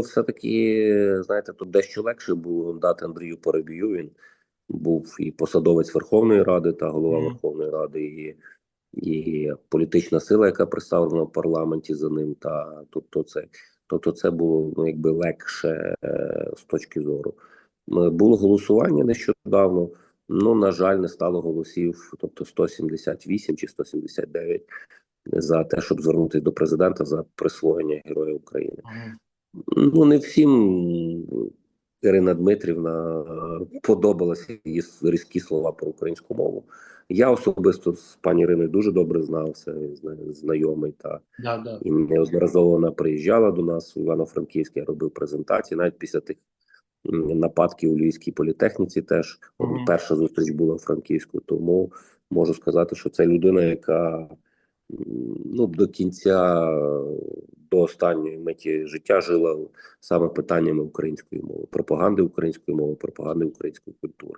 все-таки, знаєте, тут дещо легше було дати Андрію Поребію. Він був і посадовець Верховної Ради та голова Мгм. Верховної Ради, і, і політична сила, яка представлена в парламенті за ним. Та тобто це, тобто це було ну, якби легше е, з точки зору. Було голосування нещодавно. Ну, на жаль, не стало голосів, тобто 178 чи 179 за те, щоб звернутися до президента за присвоєння Героя України. Ну, не всім Ірина Дмитрівна подобалися її різкі слова про українську мову. Я особисто з пані Іриною дуже добре знався, знайомий та Да, да. і неодноразово вона приїжджала до нас в Івано-Франківськ, я робив презентації, навіть після тих нападків у Львівській політехніці теж Мгм. перша зустріч була в Франківську. Тому можу сказати, що це людина, яка ну, до кінця, до останньої миті життя жила саме питаннями української мови, пропаганди української мови, пропаганди української культури.